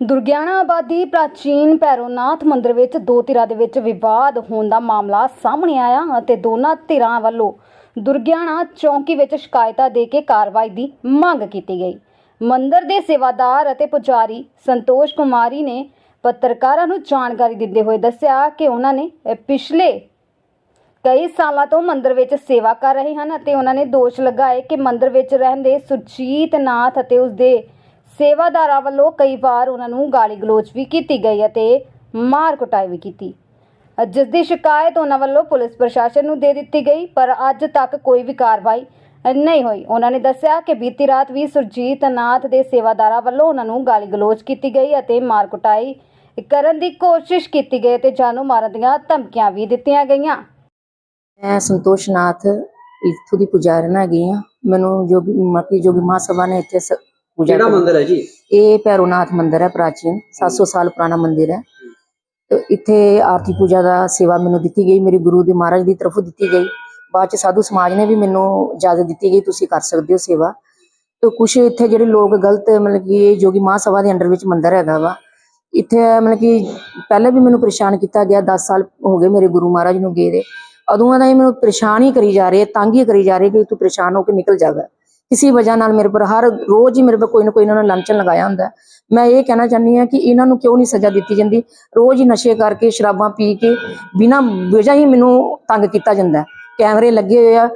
ਦੁਰਗਿਆਣਾ ਆਬਾਦੀ ਪ੍ਰਾਚੀਨ ਭੈਰੋਨਾਥ ਮੰਦਿਰ ਵਿੱਚ ਦੋ ਧਿਰਾਂ ਦੇ ਵਿੱਚ ਵਿਵਾਦ ਹੋਣ ਦਾ ਮਾਮਲਾ ਸਾਹਮਣੇ ਆਇਆ ਅਤੇ ਦੋਨਾਂ ਧਿਰਾਂ ਵੱਲੋਂ ਦੁਰਗਿਆਣਾ ਚੌਂਕੀ ਵਿੱਚ ਸ਼ਿਕਾਇਤਾਂ ਦੇ ਕੇ ਕਾਰਵਾਈ ਦੀ ਮੰਗ ਕੀਤੀ ਗਈ। ਮੰਦਿਰ ਦੇ ਸੇਵਾਦਾਰ ਅਤੇ ਪੁਜਾਰੀ ਸੰਤੋਸ਼ ਕੁਮਾਰੀ ਨੇ ਪੱਤਰਕਾਰਾਂ ਨੂੰ ਜਾਣਕਾਰੀ ਦਿੰਦੇ ਹੋਏ ਦੱਸਿਆ ਕਿ ਉਹਨਾਂ ਨੇ ਪਿਛਲੇ ਕਈ ਸਾਲਾਂ ਤੋਂ ਮੰਦਿਰ ਵਿੱਚ ਸੇਵਾ ਕਰ ਰਹੇ ਹਨ ਅਤੇ ਉਹਨਾਂ ਨੇ ਦੋਸ਼ ਲਗਾਏ ਕਿ ਮੰਦਿਰ ਵਿੱਚ ਰਹਿੰਦੇ ਸੁਰਜੀਤ ਨਾਥ ਅਤੇ ਉਸਦੇ ਸੇਵਾਦਾਰਾਂ ਵੱਲੋਂ ਕਈ ਵਾਰ ਉਹਨਾਂ ਨੂੰ ਗਾਲੀ ਗਲੋਚ ਵੀ ਕੀਤੀ ਗਈ ਅਤੇ ਮਾਰ ਕੁਟਾਈ ਵੀ ਕੀਤੀ। ਜਿਸ ਦੀ ਸ਼ਿਕਾਇਤ ਉਹਨਾਂ ਵੱਲੋਂ ਪੁਲਿਸ ਪ੍ਰਸ਼ਾਸਨ ਨੂੰ ਦੇ ਦਿੱਤੀ ਗਈ, ਪਰ ਅੱਜ ਤੱਕ ਕੋਈ ਵੀ ਕਾਰਵਾਈ ਨਹੀਂ ਹੋਈ। ਉਹਨਾਂ ਨੇ ਦੱਸਿਆ ਕਿ ਬੀਤੀ ਰਾਤ ਵੀ ਸੁਰਜੀਤ ਨਾਥ ਦੇ ਸੇਵਾਦਾਰਾਂ ਵੱਲੋਂ ਉਹਨਾਂ ਨੂੰ ਗਾਲੀ ਗਲੋਚ ਕੀਤੀ ਗਈ ਅਤੇ ਮਾਰ ਕੁਟਾਈ ਕਰਨ ਦੀ ਕੋਸ਼ਿਸ਼ ਕੀਤੀ ਗਈ ਤੇ ਜਾਨੋਂ ਮਾਰਨ ਦੀਆਂ ਧਮਕੀਆਂ ਵੀ ਦਿੱਤੀਆਂ ਗਈਆਂ। ਮੈਂ ਸੰਤੋਸ਼ ਨਾਥ ਇੱਥੋਂ ਦੀ ਪੁਜਾਰਨ ਹੈਗੀ ਆ ਮੈਨੂੰ ਜੋਗੀ ਮਤੀ ਜੋਗੀ ਮਹਾਸਭਾ ਨੇ ਇੱਥੇ ਪੂਜਾ ਕਿਹੜਾ। ਮੰਦਿਰ ਹੈ ਜੀ? ਇਹ ਭੈਰੋਨਾਥ ਮੰਦਿਰ ਹੈ ਪ੍ਰਾਚੀਨ 700 ਸਾਲ ਪੁਰਾਣਾ ਮੰਦਿਰ ਹੈ। ਤੇ ਇੱਥੇ ਆਰਤੀ ਪੂਜਾ ਦਾ ਸੇਵਾ ਮੈਨੂੰ ਦਿੱਤੀ ਗਈ ਮੇਰੇ ਗੁਰੂ ਦੇ ਮਹਾਰਾਜ ਦੀ ਤਰਫੋਂ ਦਿੱਤੀ ਗਈ। ਬਾਅਦ ਚ ਸਾਧੂ ਸਮਾਜ ਨੇ ਵੀ ਮੈਨੂੰ ਇਜਾਜ਼ਤ ਦਿੱਤੀ ਗਈ ਤੁਸੀਂ ਕਰ ਸਕਦੇ ਹੋ ਸੇਵਾ। ਤੇ ਕੁਝ ਇੱਥੇ ਜਿਹੜੇ ਲੋਕ ਗਲਤ ਮਤਲਬ ਕਿ ਇਹ ਜੋਗੀ ਮਹਾਸਭਾ ਦੇ ਅੰਡਰ ਵਿੱਚ ਮੰਦਿਰ ਹੈਗਾ ਵਾ ਇੱਥੇ ਮਤਲਬ ਕਿ ਪਹਿਲੇ ਵੀ ਮੈਨੂੰ ਪਰੇਸ਼ਾਨ ਕੀਤਾ ਗਿਆ 10 ਸਾਲ ਹੋ ਗਏ ਮੇਰੇ ਗੁਰੂ ਮਹਾਰਾਜ ਨੂੰ ਗਏ ਦੇ। ਉਦੋਂ ਦਾ ਇਹ ਮੈਨੂੰ ਪਰੇਸ਼ਾਨ ਹੀ ਕਰੀ ਜਾ ਰਹੇ ਤੰਗ ਹੀ ਕਰੀ ਜਾ ਰਹੇ ਕਿ ਤੂੰ ਪਰੇਸ਼ਾਨ ਹੋ ਕੇ ਨਿਕਲ ਜਾਵੇ ਕਿਸੇ ਵਜ੍ਹਾ ਨਾਲ ਮੇਰੇ ਪਰ ਹਰ ਰੋਜ਼ ਹੀ ਮੇਰੇ ਪਰ ਕੋਈ ਨਾ ਕੋਈ ਇਹਨਾਂ ਨੇ ਲੰਚਨ ਲਗਾਇਆ ਹੁੰਦਾ ਮੈਂ ਇਹ ਕਹਿਣਾ ਚਾਹੁੰਦੀ ਹਾਂ ਕਿ ਇਹਨਾਂ ਨੂੰ ਕਿਉਂ ਨਹੀਂ ਸਜ਼ਾ ਦਿੱਤੀ ਜਾਂਦੀ? ਰੋਜ਼ ਹੀ ਨਸ਼ੇ ਕਰਕੇ ਸ਼ਰਾਬਾਂ ਪੀ ਕੇ ਬਿਨਾਂ ਵਜ੍ਹਾ ਹੀ ਮੈਨੂੰ ਤੰਗ ਕੀਤਾ ਜਾਂਦਾ ਕੈਮਰੇ ਲੱਗੇ ਹੋਏ ਆ,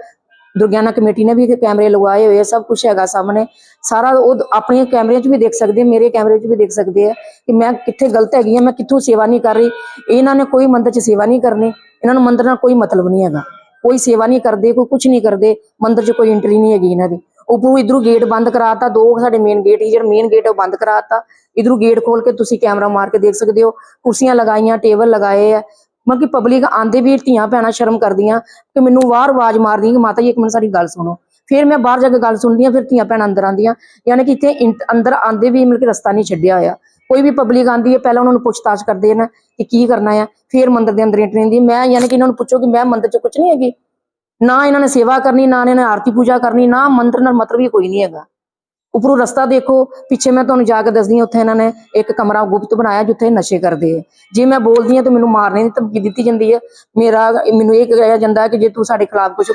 ਦੁਰਗਿਆਨਾ ਕਮੇਟੀ ਨੇ ਵੀ ਕੈਮਰੇ ਲਗਵਾਏ ਹੋਏ ਆ, ਸਭ ਕੁਝ ਹੈਗਾ ਸਾਹਮਣੇ। ਸਾਰਾ ਉਹ ਆਪਣੇ ਕੈਮਰਿਆਂ 'ਚ ਵੀ ਦੇਖ ਸਕਦੇ ਮੇਰੇ ਕੈਮਰੇ 'ਚ ਵੀ ਦੇਖ ਸਕਦੇ ਆ ਕਿ ਮੈਂ ਕਿੱਥੇ ਗਲਤ ਹੈਗੀ ਆ ਮੈਂ ਕਿੱਥੋਂ ਸੇਵਾ ਨਹੀਂ ਕਰ ਰਹੀ। ਇਹਨਾਂ ਨੇ ਕੋਈ ਮੰਦਰ 'ਚ ਸੇਵਾ ਨਹੀਂ ਕਰਨੀ। ਇਹਨਾਂ ਨੂੰ ਮੰਦਰ ਨਾਲ ਕੋਈ ਮਤਲਬ ਨਹੀਂ ਹੈਗਾ। ਕੋਈ ਸੇਵਾ ਨਹੀਂ ਕਰਦੇ, ਕੋਈ ਕੁਝ ਨਹੀਂ ਕਰਦੇ। ਮੰਦਰ 'ਚ ਕੋਈ ਐਂਟਰੀ ਨਹੀਂ ਹੈਗੀ ਇਹਨਾਂ ਦੀ। ਉਪਰੋਂ ਇਧਰੋਂ ਗੇਟ ਬੰਦ ਕਰਾਤਾ, ਦੋ ਸਾਡੇ ਮੇਨ ਗੇਟ ਹੀ ਜਿਹੜਾ ਮੇਨ ਗੇਟ ਉਹ ਬੰਦ ਕਰਾਤਾ। ਇਧਰੋਂ ਗੇਟ ਖੋਲ ਕੇ ਤੁਸੀਂ ਕੈਮਰਾ ਮਾਰ ਕੇ ਦੇਖ ਸਕਦੇ ਹੋ, ਕੁਰਸੀਆਂ ਲਗਾਈਆਂ ਟੇਬਲ ਲਗਾਏ ਆ। ਮਤਲਬ ਕਿ ਪਬਲਿਕ ਆਂਦੇ ਵੀ ਧੀਆਂ ਭੈਣਾਂ ਸ਼ਰਮ ਕਰਦੀਆਂ ਕਿ ਮੈਨੂੰ ਬਾਹਰ ਆਵਾਜ਼ ਮਾਰਦੀਆਂ ਕਿ ਮਾਤਾ ਜੀ, ਇੱਕ ਮਿੰਟ ਸਾਡੀ ਗੱਲ ਸੁਣੋ। ਫਿਰ ਮੈਂ ਬਾਹਰ ਜਾ ਕੇ ਗੱਲ ਸੁਣਦੀ ਹਾਂ, ਫਿਰ ਧੀਆਂ ਭੈਣਾਂ ਅੰਦਰ ਆਂਦੀਆਂ ਯਾਨੀ ਕਿ ਇੱਥੇ ਅੰਦਰ ਆਂਦੇ ਵੀ ਮਤਲਬ ਕਿ ਰਸਤਾ ਨਹੀਂ ਛੱਡਿਆ ਹੋਇਆ। ਕੋਈ ਵੀ ਪਬਲਿਕ ਆਂਦੀ ਹੈ, ਪਹਿਲਾਂ ਉਹਨਾਂ ਨੂੰ ਪੁੱਛਤਾਛ ਕਰਦੇ ਨੇ ਕਿ ਕੀ ਕਰਨਾ ਆ। ਫਿਰ ਮੰਦਿਰ ਦੇ ਅੰਦਰ ਐਂਟਰੀ ਹੁੰਦੀ ਹੈ। ਮੈਂ ਯਾਨੀ ਕਿ ਇਹਨਾਂ ਨੂੰ ਪੁੱਛੋ ਕਿ ਮੈਂ ਮੰਦਿਰ 'ਚ ਕੁਝ ਨਹੀਂ ਹੈਗੀ? ਨਾ ਇਹਨਾਂ ਨੇ ਸੇਵਾ ਕਰਨੀ, ਨਾ ਇਹਨਾਂ ਨੇ ਆਰਤੀ ਪੂਜਾ ਕਰਨੀ, ਨਾ ਮੰਦਰ ਨਾਲ ਮਤਲਬ ਹੀ ਕੋਈ ਨਹੀਂ ਹੈਗਾ। ਉਪਰੋਂ ਰਸਤਾ ਦੇਖੋ, ਪਿੱਛੇ ਮੈਂ ਤੁਹਾਨੂੰ ਜਾ ਕੇ ਦੱਸਦੀ ਹਾਂ, ਉੱਥੇ ਇਹਨਾਂ ਨੇ ਇੱਕ ਕਮਰਾ ਗੁਪਤ ਬਣਾਇਆ ਜਿੱਥੇ ਨਸ਼ੇ ਕਰਦੇ ਆ। ਜੇ ਮੈਂ ਬੋਲਦੀ ਹਾਂ ਤਾਂ ਮੈਨੂੰ ਮਾਰਨੇ ਦੀ ਧਮਕੀ ਦਿੱਤੀ ਜਾਂਦੀ ਹੈ। ਮੇਰਾ, ਮੈਨੂੰ ਇਹ ਕਿਹਾ ਜਾਂਦਾ ਕਿ ਜੇ ਤੂੰ ਸਾਡੇ ਖਿਲਾਫ ਕੁਝ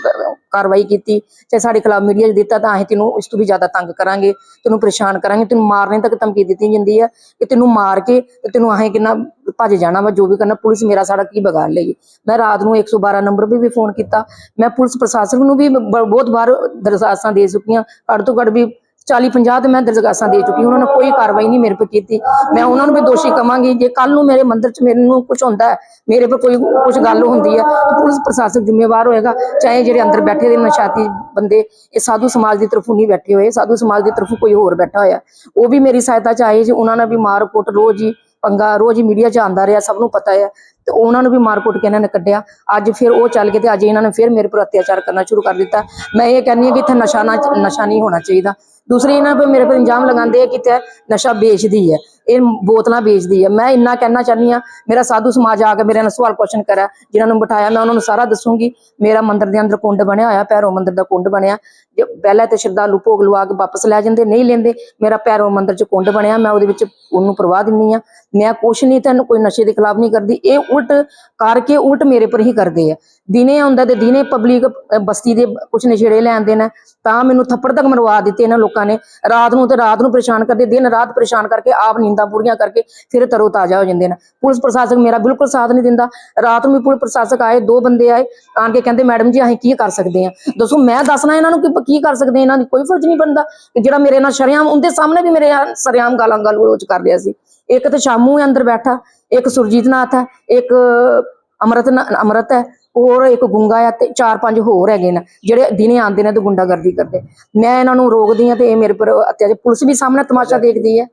ਕਾਰਵਾਈ ਕੀਤੀ, ਚਾਹੇ ਸਾਡੇ ਖਿਲਾਫ ਮੀਡੀਆ 'ਚ ਦਿੱਤਾ, ਤਾਂ ਅਸੀਂ ਤੈਨੂੰ ਇਸ ਤੋਂ ਵੀ ਜ਼ਿਆਦਾ ਤੰਗ ਕਰਾਂਗੇ, ਤੈਨੂੰ ਪਰੇਸ਼ਾਨ ਕਰਾਂਗੇ, ਤੈਨੂੰ ਮਾਰਨੇ ਤੱਕ ਧਮਕੀ ਦਿੱਤੀ ਜਾਂਦੀ ਹੈ ਕਿ ਤੈਨੂੰ ਮਾਰ ਕੇ ਤੇ ਤੈਨੂੰ ਅਸੀਂ ਕਿੰਨਾ ਭੱਜ ਜਾਣਾ ਵਾ, ਜੋ ਵੀ ਕਰਨਾ, ਪੁਲਿਸ ਮੇਰਾ ਸਾਡਾ ਕੀ ਵਿਗਾੜ ਲਏਗੀ। ਮੈਂ ਰਾਤ ਨੂੰ 112 ਨੰਬਰ 'ਤੇ ਵੀ ਫੋਨ ਕੀਤਾ। ਮੈਂ ਪੁਲਿਸ ਪ੍ਰਸ਼ਾਸਨ ਨੂੰ ਵੀ ਬ- ਬਹੁਤ ਵਾਰ ਦਰਖਾਸਤਾਂ ਦੇ ਚੁੱਕੀ ਹਾਂ ਘੱਟ ਤੋਂ ਘੱਟ ਵੀ 40 50 ਤੇ ਮੈਂ ਦਰਖਾਸਤਾਂ ਦੇ ਚੁੱਕੀ ਉਹਨਾਂ ਨੇ ਕੋਈ ਕਾਰਵਾਈ ਨਹੀਂ ਮੇਰੇ ਤੇ ਕੀਤੀ। ਮੈਂ ਉਹਨਾਂ ਨੂੰ ਵੀ ਦੋਸ਼ੀ ਕਵਾਂਗੀ। ਜੇ ਕੱਲ ਨੂੰ ਮੇਰੇ ਮੰਦਿਰ 'ਚ ਮੈਨੂੰ ਕੁਝ ਹੁੰਦਾ ਹੈ, ਮੇਰੇ ਪਰ ਕੋਈ ਕੁਝ ਗੱਲ ਹੁੰਦੀ ਹੈ, ਤਾਂ ਪੁਲਿਸ ਪ੍ਰਸ਼ਾਸਨ ਜ਼ਿੰਮੇਵਾਰ ਹੋਏਗਾ। ਚਾਹੇ ਜਿਹੜੇ ਅੰਦਰ ਬੈਠੇ ਦੇ ਨਸ਼ਾਤੀ ਬੰਦੇ, ਇਹ ਸਾਧੂ ਸਮਾਜ ਦੀ ਤਰਫੋਂ ਨਹੀਂ ਬੈਠੇ ਹੋਏ, ਸਾਧੂ ਸਮਾਜ ਦੀ ਤਰਫੋਂ ਕੋਈ ਹੋਰ ਬੈਠਾ ਹੋਇਆ। ਉਹ ਵੀ ਮੇਰੀ ਸਹਾਇਤਾ ਚ ਆਏ ਜੀ ਉਹਨਾਂ ਨੇ ਵੀ ਮਾਰ ਕੁੱਟ ਰੋਜ਼ ਹੀ ਪੰਗਾ, ਰੋਜ਼ ਹੀ ਮੀਡੀਆ 'ਚ ਆਉਂਦਾ ਰਿਹਾ, ਸਭ ਨੂੰ ਪਤਾ ਹੈ। ਤੇ ਉਹਨਾਂ ਨੂੰ ਵੀ ਮਾਰ ਕੁੱਟ ਕੇ ਇਹਨਾਂ ਨੇ ਕੱਢਿਆ। ਅੱਜ ਫਿਰ ਉਹ ਚੱਲ ਗਏ ਤੇ ਅੱਜ ਇਹਨਾਂ ਨੇ ਫਿਰ ਮੇਰੇ ਪਰ ਅਤਿਆਚਾਰ ਕਰਨਾ ਸ਼ੁਰੂ ਕਰ ਦਿੱਤਾ। ਮੈਂ ਇਹ ਕਹਿੰਦੀ ਹਾਂ ਕਿ ਇੱਥੇ ਨਸ਼ਾ ਨਾ, ਨਸ਼ਾ ਨਹੀਂ ਹੋਣਾ ਚਾਹੀਦਾ। ਦੂਸਰੇ ਇਹਨਾਂ पे ਮੇਰੇ ਪਰ ਇਲਜ਼ਾਮ ਲਗਾਉਂਦੇ ਆ ਕਿ ਇੱਥੇ ਨਸ਼ਾ ਵੇਚਦੀ ਹੈ, ਇਹ ਬੋਤਲਾਂ ਵੇਚਦੀ ਹੈ। ਮੈਂ ਇੰਨਾ ਕਹਿਣਾ ਚਾਹਨੀ ਆ ਮੇਰਾ ਸਾਧੂ ਸਮਾਜ ਆ ਕੇ ਮੇਰੇ ਨਾਲ ਸਵਾਲ ਕੁਐਸਚਨ ਕਰਾ ਜਿਨ੍ਹਾਂ ਨੂੰ ਬਿਠਾਇਆ ਮੈਂ ਉਹਨਾਂ ਨੂੰ ਸਾਰਾ ਦੱਸੂਗੀ। ਮੇਰਾ ਮੰਦਿਰ ਦੇ ਅੰਦਰ ਕੁੰਡ ਬਣਿਆ ਹੋਇਆ, ਭੈਰੋ ਮੰਦਿਰ ਦਾ ਕੁੰਡ ਬਣਿਆ। ਜੇ ਪਹਿਲਾਂ ਤੇ ਸ਼ਰਧਾਲੂ ਭੋਗ ਲਵਾ ਕੇ ਵਾਪਸ ਲੈ ਜਾਂਦੇ, ਨਹੀਂ ਲੈਂਦੇ, ਮੇਰਾ ਭੈਰੋ ਮੰਦਿਰ ਚ ਕੁੰਡ ਬਣਿਆ, ਮੈਂ ਉਹਦੇ ਵਿੱਚ ਉਹਨੂੰ ਪ੍ਰਵਾਹ ਦਿੰਨੀ ਆ ਮੈਂ ਕੁਛ ਨਹੀਂ, ਤੈਨੂੰ ਕੋਈ ਨਸ਼ੇ ਦੇ ਖਿਲਾਫ ਨਹੀਂ ਕਰਦੀ। ਇਹ ਉਲਟ ਕਰਕੇ ਉਲਟ ਮੇਰੇ ਪਰ ਹੀ ਕਰਦੇ ਆ। ਦਿਨੇ ਆਉਂਦਾ ਤੇ ਦਿਨੇ ਪਬਲਿਕ ਬਸਤੀ ਦੇ ਕੁਛ ਨਸ਼ੇੜੇ ਲੈ ਆਉਂਦੇ ਨੇ, ਤਾਂ ਮੈਨੂੰ ਥੱਪੜ ਤੱਕ ਮਰਵਾ ਦਿੱਤੇ ਇਹਨਾਂ ਲੋਕਾਂ ਨੇ। ਰਾਤ ਨੂੰ ਤੇ ਰਾਤ ਨੂੰ ਪਰੇਸ਼ਾਨ ਕਰਦੇ, ਦਿਨ ਰਾਤ ਪਰੇਸ਼ਾਨ ਕਰਕੇ ਆਪ ਨੀਂਦਾਂ ਪੂਰੀਆਂ ਕਰਕੇ ਫਿਰ ਤਰੋ ਤਾਜ਼ਾ ਹੋ ਜਾਂਦੇ ਨੇ। ਪੁਲਿਸ ਪ੍ਰਸ਼ਾਸਕ ਮੇਰਾ ਬਿਲਕੁਲ ਸਾਥ ਨਹੀਂ ਦਿੰਦਾ। ਰਾਤ ਨੂੰ ਵੀ ਪੁਲਿਸ ਪ੍ਰਸ਼ਾਸਕ ਆਏ, ਦੋ ਬੰਦੇ ਆਏ, ਆਣ ਕੇ ਕਹਿੰਦੇ, ਮੈਡਮ ਜੀ, ਅਸੀਂ ਕੀ ਕਰ ਸਕਦੇ ਹਾਂ? ਦੱਸੋ, ਮੈਂ ਦੱਸਣਾ ਇਹਨਾਂ ਨੂੰ ਕਿ ਕੀ ਕਰ ਸਕਦੇ ਇਹਨਾਂ ਦੀ ਕੋਈ ਫਰਜ਼ ਨਹੀਂ ਬਣਦਾ ਜਿਹੜਾ ਮੇਰੇ ਨਾਲ ਸ਼ਰਿਆਮ, ਉਹਦੇ ਸਾਹਮਣੇ ਵੀ ਮੇਰੇ ਸਰਿਆਮ ਗਾਲਾਂ ਗਾਲ ਰੋਜ਼ ਕਰ ਰਿਹਾ ਸੀ। ਇੱਕ ਤੇ ਸ਼ਾਮੂ ਅੰਦਰ ਬੈਠਾ, ਇੱਕ ਸੁਰਜੀਤ ਨਾਥ ਹੈ, ਇੱਕ ਅਮਰਤ ਨਾ- ਅਮਰਤ ਹੈ ਹੋਰ ਇੱਕ ਗੁੰਗਾ ਆ ਤੇ ਚਾਰ ਪੰਜ ਹੋਰ ਹੈਗੇ ਨੇ ਜਿਹੜੇ ਦਿਨੇ ਆਉਂਦੇ ਨੇ ਤੇ ਗੁੰਡਾਗਰਦੀ ਕਰਦੇ। ਮੈਂ ਇਹਨਾਂ ਨੂੰ ਰੋਕਦੀ ਆ ਤੇ ਇਹ ਮੇਰੇ ਪਰ ਅਤਿਆਚਾਰ ਪੁਲਿਸ ਵੀ ਸਾਹਮਣੇ ਤਮਾਸ਼ਾ ਦੇਖਦੀ ਹੈ।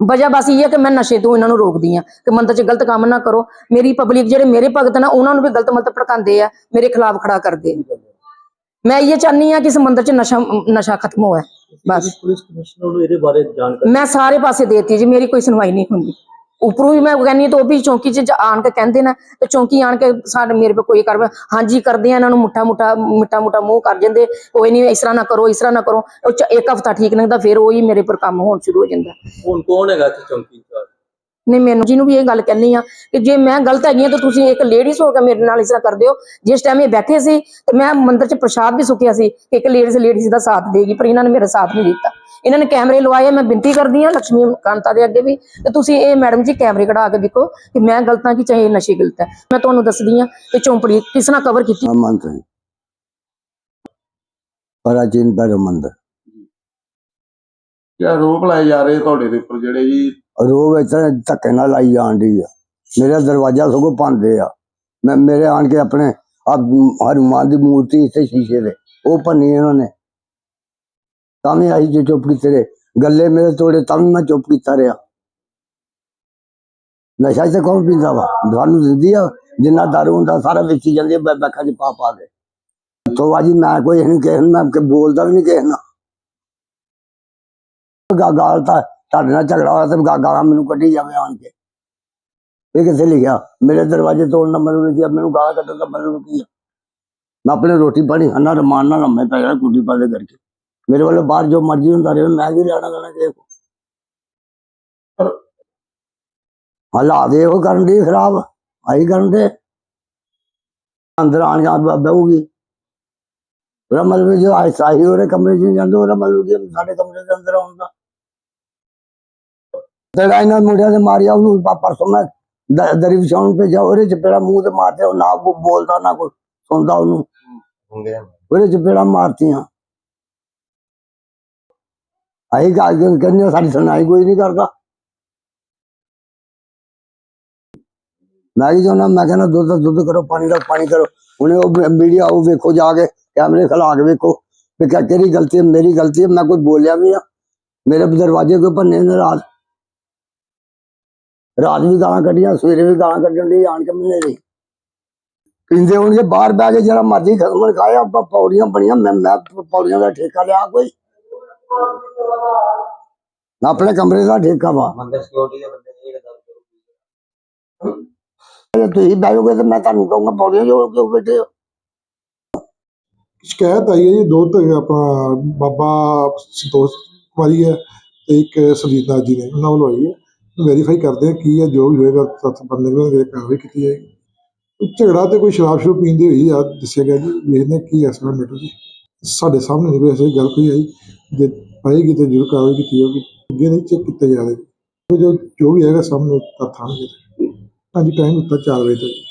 ਵਜ੍ਹਾ ਬਸ ਇਹ ਹੈ ਕਿ ਮੈਂ ਨਸ਼ੇ ਤੋਂ ਇਹਨਾਂ ਨੂੰ ਰੋਕਦੀ ਆ ਕਿ ਮੰਦਰ 'ਚ ਗਲਤ ਕੰਮ ਨਾ ਕਰੋ। ਮੇਰੀ ਪਬਲਿਕ ਜਿਹੜੇ ਮੇਰੇ ਭਗਤ ਨੇ ਉਹਨਾਂ ਨੂੰ ਵੀ ਗਲਤ ਮਤਲਬ ਭੜਕਾਉਂਦੇ ਆ ਮੇਰੇ ਖਿਲਾਫ ਖੜਾ ਕਰਦੇ। ਮੈਂ ਇਹ ਚਾਹਨੀ ਆ ਕਿ ਇਸ ਮੰਦਰ 'ਚ ਨਸ਼ਾ ਨਸ਼ਾ ਖਤਮ ਹੋਵੇ। ਬਸ। ਪੁਲਿਸ ਕਮਿਸ਼ਨਰ ਨੂੰ ਇਹਦੇ ਬਾਰੇ ਜਾਣਕਾਰੀ ਮੈਂ ਸਾਰੇ ਪਾਸੇ ਦੇਤੀ ਜੀ ਮੇਰੀ ਕੋਈ ਸੁਣਵਾਈ ਨਹੀਂ ਹੁੰਦੀ। ਉੱਪਰੋਂ ਵੀ ਮੈਂ ਕਹਿੰਦੀ ਹਾਂ ਤੇ ਉਹ ਵੀ ਚੌਂਕੀ 'ਚ ਆਣ ਕੇ ਕਹਿੰਦੇ ਨਾ ਤੇ ਚੌਂਕੀ ਆਣ ਕੇ ਸਾਡੇ ਮੇਰੇ ਪੇ ਕੋਈ ਕਰ ਹਾਂਜੀ ਕਰਦੇ ਆ, ਇਹਨਾਂ ਨੂੰ ਮੁੱਠਾ ਮੁੱਠਾ ਮਿੱਟਾ ਮੁੱਟਾ ਮੂੰਹ ਕਰ ਜਾਂਦੇ। ਕੋਈ ਨਹੀਂ, ਇਸ ਤਰ੍ਹਾਂ ਨਾ ਕਰੋ, ਇਸ ਤਰ੍ਹਾਂ ਨਾ ਕਰੋ। ਉਹ ਇੱਕ ਹਫਤਾ ਠੀਕ ਨਹੀਂ ਤਾਂ ਫਿਰ ਉਹੀ ਮੇਰੇ ਪਰ ਕੰਮ ਹੋਣ ਸ਼ੁਰੂ ਹੋ ਜਾਂਦਾ। ਹੁਣ ਕੌਣ ਹੈਗਾ ਇੱਥੇ ਚੌਂਕੀ ਇੰਚਾਰਜ ਨਹੀਂ ਮੈਨੂੰ ਜਿਹਨੂੰ ਵੀ ਇਹ ਗੱਲ ਕਹਿੰਦੀ ਆ ਕਿ ਜੇ ਮੈਂ ਗਲਤ ਹੈਗੀ ਆ ਤਾਂ ਤੁਸੀਂ ਇੱਕ ਲੇਡੀਜ਼ ਹੋ ਕੇ ਮੇਰੇ ਨਾਲ ਇਸ ਤਰ੍ਹਾਂ ਕਰਦੇ ਹੋ ਜਿਸ ਟਾਈਮ ਇਹ ਬੈਠੇ ਸੀ ਤੇ ਮੈਂ ਮੰਦਿਰ 'ਚ ਪ੍ਰਸ਼ਾਦ ਵੀ ਸੁੱਕਿਆ ਸੀ ਕਿ ਇੱਕ ਲੇਡੀਜ਼ ਲੇਡੀਜ਼ ਦਾ ਸਾਥ ਦੇਗੀ ਪਰ ਇਹਨਾਂ ਨੇ ਮੇਰਾ ਸਾਥ ਨਹੀਂ ਦਿੱਤਾ। ਇਹਨਾਂ ਨੇ ਕੈਮਰੇ ਲਵਾਏ ਮੈਂ ਬੇਨਤੀ ਕਰਦੀ ਆ ਲక్ష్ਮੀ ਕਾਂਤਾ ਦੇ ਅੱਗੇ ਵੀ ਕਿ ਤੁਸੀਂ ਇਹ ਮੈਡਮ ਜੀ ਕੈਮਰੇ ਕਢਾ ਕੇ ਦੇਖੋ ਕਿ ਮੈਂ ਗਲਤ ਹਾਂ ਕਿ ਚਾਹੇ ਇਹ ਨਸ਼ੇ ਗਲਤ ਹੈ। ਮੈਂ ਤੁਹਾਨੂੰ ਦੱਸਦੀ ਆ ਕਿ ਚੌਂਪੜੀ ਕਿਸ ਨਾਲ ਕਵਰ ਕੀਤੀ। ਹਨੂੰਮਾਨ ਸਿੰਘ ਮੰਦਰ। ਕਿਆ ਰੋਪ ਲਾਏ ਜਾ ਰਹੇ ਤੁਹਾਡੇ ਦੇ ਉੱਪਰ ਜਿਹੜੇ ਜੀ ਰੋਬ ਇਸ ਤਰ੍ਹਾਂ ਧੱਕੇ ਨਾਲ ਲਾਈ ਜਾਣ ਡਈ ਆ ਮੇਰਾ ਦਰਵਾਜ਼ਾ ਸਗੋਂ ਭੰਦੇ ਆ ਮੈਂ ਮੇਰੇ ਆਣ ਕੇ ਆਪਣੇ ਆ ਹਨੂੰਮਾਨ ਦੀ ਮੂਰਤੀ ਇੱਥੇ ਸ਼ੀਸ਼ੇ ਦੇ ਉਹ ਭੰਨੀ ਇਹਨਾਂ ਨੇ ਤਾਂ ਵੀ ਆਈ ਜੋ ਚੁੱਪ ਕੀਤੀ ਰਹੇ ਗੱਲੇ ਮੇਰੇ ਤੋੜੇ ਤਾਂ ਵੀ ਮੈਂ ਚੁੱਪ ਕੀਤਾ ਰਿਹਾ ਨਸ਼ਾ ਤੇ ਕੌਣ ਪੀਂਦਾ ਵਾ ਤੁਹਾਨੂੰ ਦਿੰਦੀ ਆ ਜਿੰਨਾ ਦਾਰੂ ਹੁੰਦਾ ਸਾਰਾ ਵੇਚੀ ਜਾਂਦੀ ਆ ਬੈਖਾਂ ਚ ਪਾ ਪਾ ਕੇ ਤੋਂ ਬਾਜੀ ਮੈਂ ਕੋਈ ਨਹੀਂ ਕਹਿਣ ਮੈਂ ਕਿ ਬੋਲਦਾ ਵੀ ਨਹੀਂ ਕਿਸੇ ਨਾਲ ਗਾ ਗਾਲ ਤਾਂ ਤੁਹਾਡੇ ਨਾਲ ਝਗੜਾ ਹੋਇਆ ਤੇ ਗਾ- ਗਾਲਾਂ ਮੈਨੂੰ ਕੱਢੀ ਜਾਵੇ ਆਣ ਕੇ। ਇਹ ਕਿੱਥੇ ਲਿਖਿਆ? ਮੇਰੇ ਦਰਵਾਜ਼ੇ ਤੋੜਨ ਦਾ ਮਤਲਬ ਕੀ ਆ? ਮੈਨੂੰ ਗਾਲਾਂ ਕੱਢਣ ਦਾ ਮਤਲਬ ਕੀ ਆ? ਮੈਂ ਆਪਣੇ ਰੋਟੀ ਪਾਣੀ ਖਾਣਾ ਰਮਾਨ ਨਾਲ ਲੰਮੇ ਪੈ ਗਿਆ ਕੁੱਡੀ ਪਾ ਦੇ ਕਰਕੇ। ਮੇਰੇ ਵੱਲੋਂ ਬਾਹਰ ਜੋ ਮਰਜ਼ੀ ਹੁੰਦਾ ਰਹੇ, ਮੈਂ ਵੀ ਲੈਣਾ ਦੇਣਾ ਕਿਸੇ ਕੋ ਹਾਲਾਤ ਇਹੋ ਕਰਨ ਦੀ ਖਰਾਬ ਆਈ ਕਰਨ ਦੇ। ਅੰਦਰ ਆਣ ਕੇ ਬ- ਬਹੂਗੀ ਉਹਦਾ ਮਤਲਬ ਜੋ ਆਇਸਾ ਹੀ ਉਹਦੇ ਕਮਰੇ 'ਚ ਜਾਂਦੇ, ਉਹਦਾ ਮਤਲਬ ਕਿ ਸਾਡੇ ਕਮਰੇ ਦੇ ਅੰਦਰ ਆਉਂਦਾ ਤੇਰਾ ਇਹਨਾਂ ਮੁੰਡਿਆਂ ਦੇ ਮਾਰਿਆ ਉਹਨੂੰ ਪਾ- ਪਰਸੋਂ ਮੈਂ ਦ- ਦਰੀ ਵਿਛਾਉਣ ਤੇ ਜਾ ਉਹਦੇ ਚਪੇੜਾ ਮੂੰਹ ਤੇ ਮਾਰਦੇ ਉਹ ਨਾ ਕੋ ਬੋਲਦਾ ਨਾ ਕੋਈ ਸੁਣਦਾ ਉਹਨੂੰ। ਉਹਦੇ ਚਪੇੜਾ ਮਾਰਤੀਆਂ। ਆਈ ਗੱਲ ਕਹਿੰਦੇ ਸਾਡੀ ਸੁਣਾਈ ਕੋਈ ਨਹੀਂ ਕਰਦਾ। ਮੈਂ ਕੀ ਚਾਹੁੰਦਾ ਮੈਂ ਕਹਿੰਦਾ ਦੁੱਧ ਦਾ ਦੁੱਧ ਕਰੋ ਪਾਣੀ ਦਾ ਪਾਣੀ ਕਰੋ। ਉਹਨੇ ਉਹ ਮੀਡੀਆ ਉਹ ਵੇਖੋ ਜਾ ਕੇ ਕੈਮਰੇ ਖਲਾ ਕੇ ਵੇਖੋ। ਵੀ ਕਿਆ ਕਿਹੜੀ ਗਲਤੀ ਹੈ ਮੇਰੀ ਗਲਤੀ ਹੈ ਮੈਂ ਕੋਈ ਬੋਲਿਆ ਵੀ ਆ। ਮੇਰੇ ਦਰਵਾਜ਼ੇ ਕੋਈ ਭੰਨੇ ਨੇ ਰਾਤ ਰਾਤ ਵੀ ਗਾਲਾਂ ਕੱਢੀਆਂ ਸਵੇਰੇ ਵੀ ਗਾਲਾਂ ਕੱਢਣ ਲਈ ਆਣ ਕੇ ਮਿਲੇ ਰਹੀ ਪੀਂਦੇ ਹੋਣਗੇ ਬਾਹਰ ਬਹਿ ਕੇ ਜਿਹੜਾ ਮਰਜ਼ੀ ਖਸਮਣ ਖਾਇਆ ਆਪਾਂ ਪੌੜੀਆਂ ਬਣੀਆਂ ਮੈਂ ਮੈਂ ਪੌੜੀਆਂ ਦਾ ਠੇਕਾ ਲਿਆ ਕੋਈ। ਮੈਂ ਆਪਣੇ ਕਮਰੇ ਦਾ ਠੇਕਾ ਵਾ। ਮੰਦਰ ਸਿਕਿਉਰਿਟੀ ਦੇ ਬੰਦੇ ਨੇ ਇਹ ਗੱਲ ਕਰੋ। ਜੇ ਤੁਸੀਂ ਬਹਿਓਗੇ ਤੇ ਮੈਂ ਤੁਹਾਨੂੰ ਕਹੂੰਗਾ ਪੌੜੀਆਂ ਜੋ ਕਿਉਂ ਬੈਠੇ ਹੋ? ਸ਼ਿਕਾਇਤ ਆਈ ਹੈ ਜੀ ਦੋ ਤੇ ਆਪਣਾ ਬਾਬਾ ਸੰਤੋਸ਼ ਕੁਮਾਰੀ ਹੈ ਤੇ ਇੱਕ ਸਰਜੀਤ ਨਾਥ ਜੀ ਨੇ ਉਹਨਾਂ ਵੱਲੋਂ ਆਈ ਹੈ। ਵੈਰੀਫਾਈ ਕਰਦੇ ਆ ਕੀ ਹੈ, ਜੋ ਵੀ ਹੋਏਗਾ ਤੱਥ ਬੰਦੇ ਨੂੰ ਜਿਹੜੇ ਕਾਰਵਾਈ ਕੀਤੀ ਜਾਏਗੀ। ਝਗੜਾ ਤੇ ਕੋਈ ਸ਼ਰਾਬ ਸ਼ੁਰੂ ਪੀਂਦੇ ਹੋਈ ਆ, ਦੱਸਿਆ ਗਿਆ ਜੀ, ਵੇਖਦੇ ਕੀ ਐਸਾ ਮੈਟਰ ਜੀ। ਸਾਡੇ ਸਾਹਮਣੇ ਨਹੀਂ ਕੋਈ ਐਸੀ ਗੱਲ ਕੋਈ ਆਈ, ਜੇ ਆਏਗੀ ਤੇ ਜ਼ਰੂਰ ਕਾਰਵਾਈ ਕੀਤੀ ਜਾਊਗੀ, ਅੱਗੇ ਨਹੀਂ ਚੈੱਕ ਕੀਤਾ ਜਾ ਰਿਹਾ। ਜੋ ਜੋ ਵੀ ਹੈਗਾ ਸਾਹਮਣੇ ਤੱਥ ਆਉਣਗੇ। ਹਾਂਜੀ ਟਾਈਮ ਦਿੱਤਾ 4 ਵਜੇ ਤੱਕ।